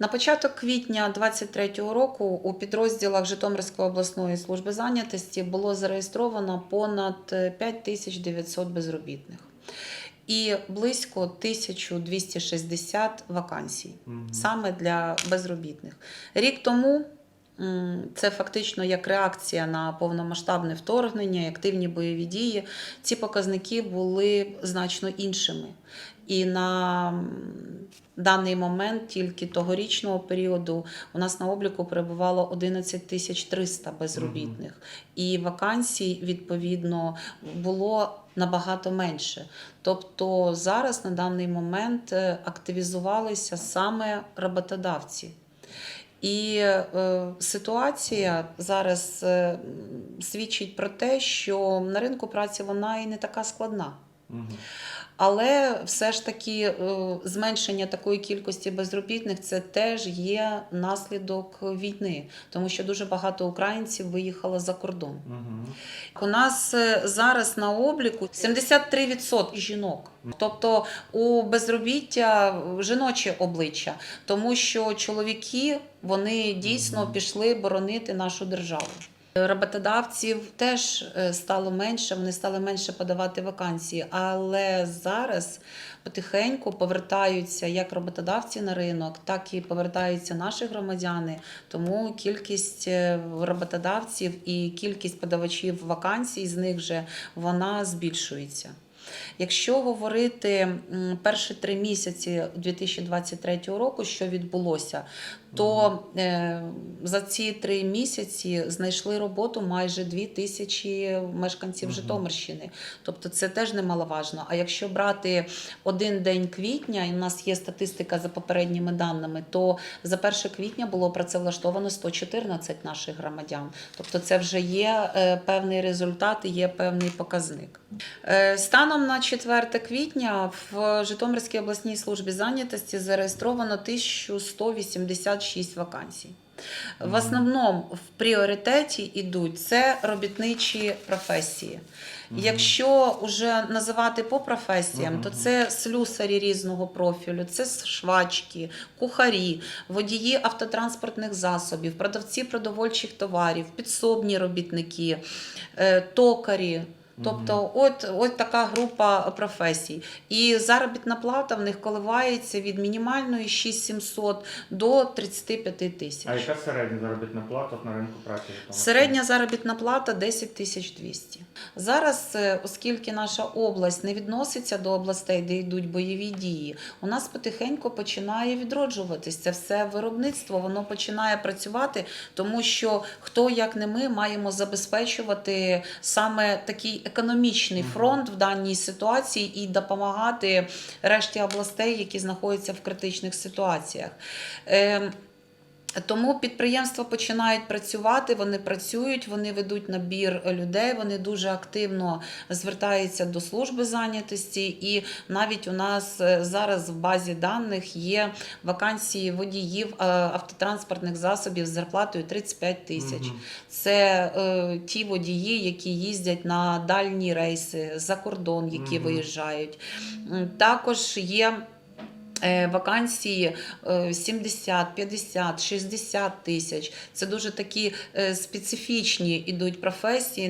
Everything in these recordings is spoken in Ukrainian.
На початок квітня 2023 року у підрозділах Житомирської обласної служби зайнятості було зареєстровано понад 5900 безробітних і близько 1260 вакансій саме для безробітних. Рік тому це фактично як реакція на повномасштабне вторгнення, і активні бойові дії. Ці показники були значно іншими. І на даний момент тільки тогорічного періоду у нас на обліку перебувало 11 тисяч 300 безробітних, і вакансій відповідно було набагато менше. Тобто зараз на даний момент е, активізувалися саме роботодавці. І е, ситуація зараз е, свідчить про те, що на ринку праці вона і не така складна. Мгм. Але все ж таки е, зменшення такої кількості безробітних це теж є наслідок війни, тому що дуже багато українців виїхало за кордон. Мгм. У нас е, зараз на обліку 73% жінок. Тобто у безробіття жіноче обличчя, тому що чоловіки вони дійсно пішли боронити нашу державу. Роботодавців теж е, стало менше, вони стали менше подавати вакансії, але зараз потихеньку повертаються як роботодавці на ринок, так і повертаються наші громадяни. Тому кількість е, роботодавців і кількість подавачів вакансій з них вже вона збільшується. Якщо говорити перші три місяці 2023 року, що відбулося, то е, за ці три місяці знайшли роботу майже дві тисячі мешканців. Житомирщини. Тобто це теж немаловажно. А якщо брати один день квітня, і в нас є статистика за попередніми даними, то за 1 квітня було працевлаштовано 114 наших громадян. Тобто це вже є е, певний результат і є певний показник. Е, Станом на 4 квітня в Житомирській обласній службі зайнятості зареєстровано 1186 вакансій. В основному в пріоритеті йдуть це робітничі професії. Якщо вже називати по професіям, то це слюсарі різного профілю, це швачки, кухарі, водії автотранспортних засобів, продавці продовольчих товарів, підсобні робітники, е, токарі. Тобто, от, от така група професій. І заробітна плата в них коливається від мінімальної 6700 до 35 тисяч. А яка середня заробітна плата на ринку праці? Середня заробітна плата 10 тисяч 200. Зараз, е, оскільки наша область не відноситься до областей, де йдуть бойові дії, у нас потихеньку починає відроджуватись. Це все виробництво, воно починає працювати, тому що хто як не ми маємо забезпечувати саме такий економічний фронт в даній ситуації і допомагати решті областей, які знаходяться в критичних ситуаціях. Тому підприємства починають працювати, вони працюють, вони ведуть набір людей, вони дуже активно звертаються до служби зайнятості. І навіть у нас е, зараз в базі даних є вакансії водіїв е, автотранспортних засобів з зарплатою 35 тисяч. Мгм. Це е, ті водії, які їздять на дальні рейси за кордон, які Мгм. виїжджають. Також є. Е, Вакансії е, 70, 50, 60 тисяч. Це дуже такі е, специфічні ідуть професії,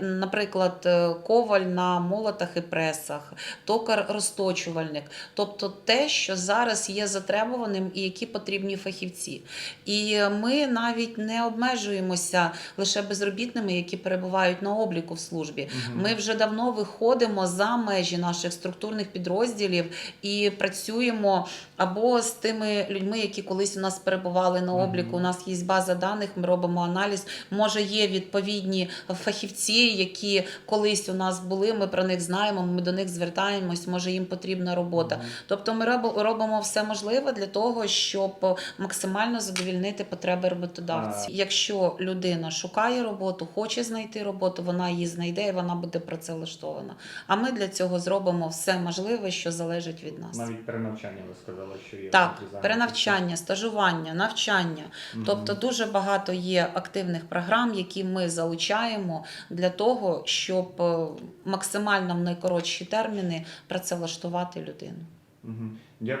наприклад, е, коваль на молотах і пресах, токар розточувальник. Тобто те, що зараз є затребуваним і які потрібні фахівці. І ми навіть не обмежуємося лише безробітними, які перебувають на обліку в службі. Ми вже давно виходимо за межі наших структурних підрозділів і працюємо або з тими людьми, які колись у нас перебували на обліку. У нас є база даних, ми робимо аналіз. Може, є відповідні фахівці, які колись у нас були. Ми про них знаємо. Ми до них звертаємось. Може, їм потрібна робота. Тобто, ми робимо все можливе для того, щоб максимально задовільнити потреби роботодавців. Якщо людина шукає роботу, хоче знайти роботу, вона її знайде і вона буде працевлаштована. А ми для цього зробимо все можливе, що залежить від нас. Навіть перенавчання ви сказали, що є. Так, перенавчання, стажування, навчання. Мгм. Тобто дуже багато є активних програм, які ми залучаємо для того, щоб е, максимально в найкоротші терміни працевлаштувати людину. Мгм. Дякую.